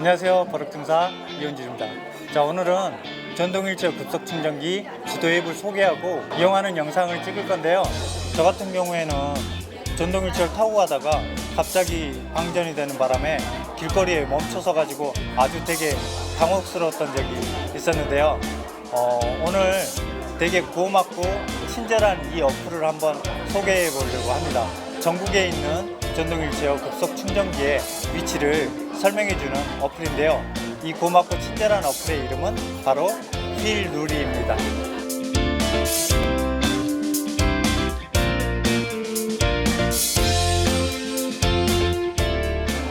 안녕하세요. 버럭등사 이현주입니다. 자, 오늘은 전동일체 급속 충전기 지도 앱을 소개하고 이용하는 영상을 찍을 건데요. 저 같은 경우에는 전동일체를 타고 가다가 갑자기 방전이 되는 바람에 길거리에 멈춰서 가지고 아주 되게 당혹스러웠던 적이 있었는데요. 어, 오늘 되게 고맙고 친절한 이 어플을 한번 소개해 보려고 합니다. 전국에 있는 전동일체어 급속 충전기의 위치를 설명해 주는 어플인데요. 이 고맙고 친절한 어플의 이름은 바로 휠누리입니다.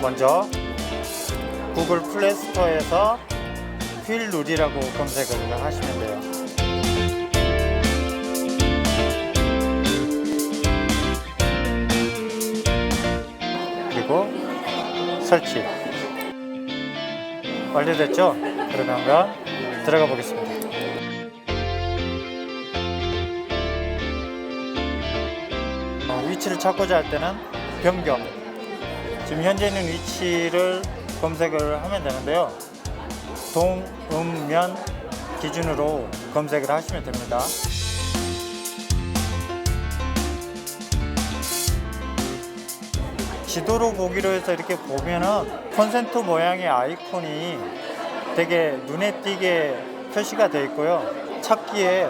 먼저 구글 플레이 스토어에서 휠누리라고 검색을 하시면 돼요. 완료됐죠? 그러면 들어가 보겠습니다. 어, 위치를 찾고자 할 때는 변경. 지금 현재 있는 위치를 검색을 하면 되는데요. 동음면 기준으로 검색을 하시면 됩니다. 지도로 보기로 해서 이렇게 보면은 콘센트 모양의 아이콘이 되게 눈에 띄게 표시가 되어 있고요. 찾기에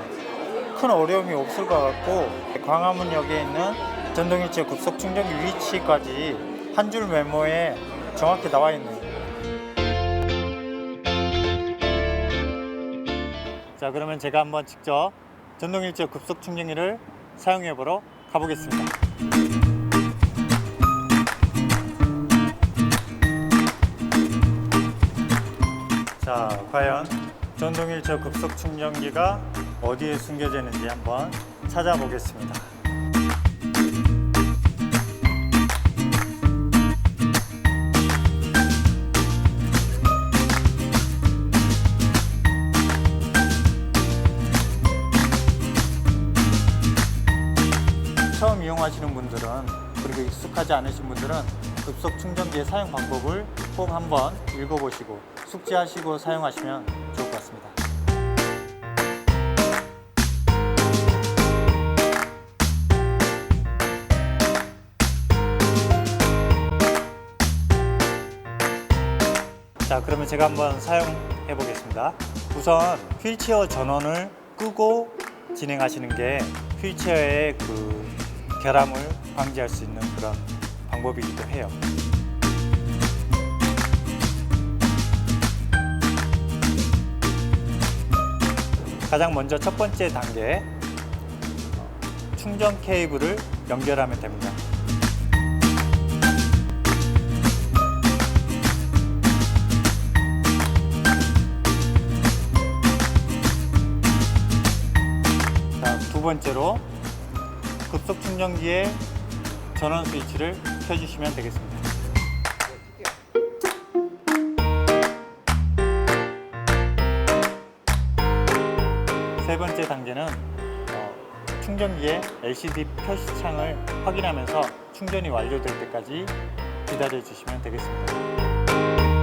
큰 어려움이 없을 것 같고 광화문역에 있는 전동일체 급속 충전기 위치까지 한 줄 메모에 정확히 나와 있네요. 자 그러면 제가 한번 직접 전동일체 급속 충전기를 사용해 보러 가보겠습니다. 자, 과연 전동일체 급속 충전기가 어디에 숨겨져 있는지 한번 찾아보겠습니다. 처음 이용하시는 분들은 그리고 익숙하지 않으신 분들은 급속 충전기의 사용 방법을 꼭 한번 읽어보시고 숙지하시고 사용하시면 좋을 것 같습니다. 자, 그러면 제가 한번 사용해 보겠습니다. 우선 휠체어 전원을 끄고 진행하시는 게 휠체어의 그 결함을 방지할 수 있는 그런 방법이기도 해요. 가장 먼저 첫 번째 단계 충전 케이블을 연결하면 됩니다. 자, 두 번째로 급속 충전기의 전원 스위치를 켜주시면 되겠습니다. 세 번째 단계는 어, 충전기의 LCD 표시창을 확인하면서 충전이 완료될 때까지 기다려 주시면 되겠습니다.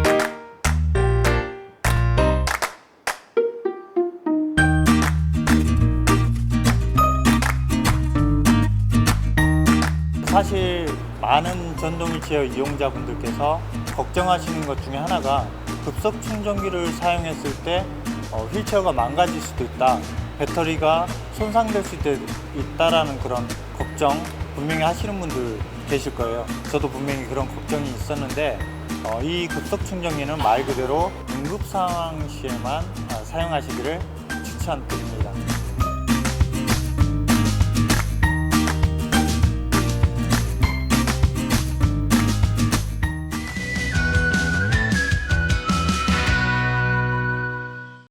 사실 많은 전동일체어 이용자분들께서 걱정하시는 것 중에 하나가 급속 충전기를 사용했을 때 어, 휠체어가 망가질 수도 있다, 배터리가 손상될 수도 있다라는 그런 걱정 분명히 하시는 분들 계실 거예요. 저도 분명히 그런 걱정이 있었는데 어, 이 급속 충전기는 말 그대로 응급 상황 시에만 아, 사용하시기를 추천드립니다.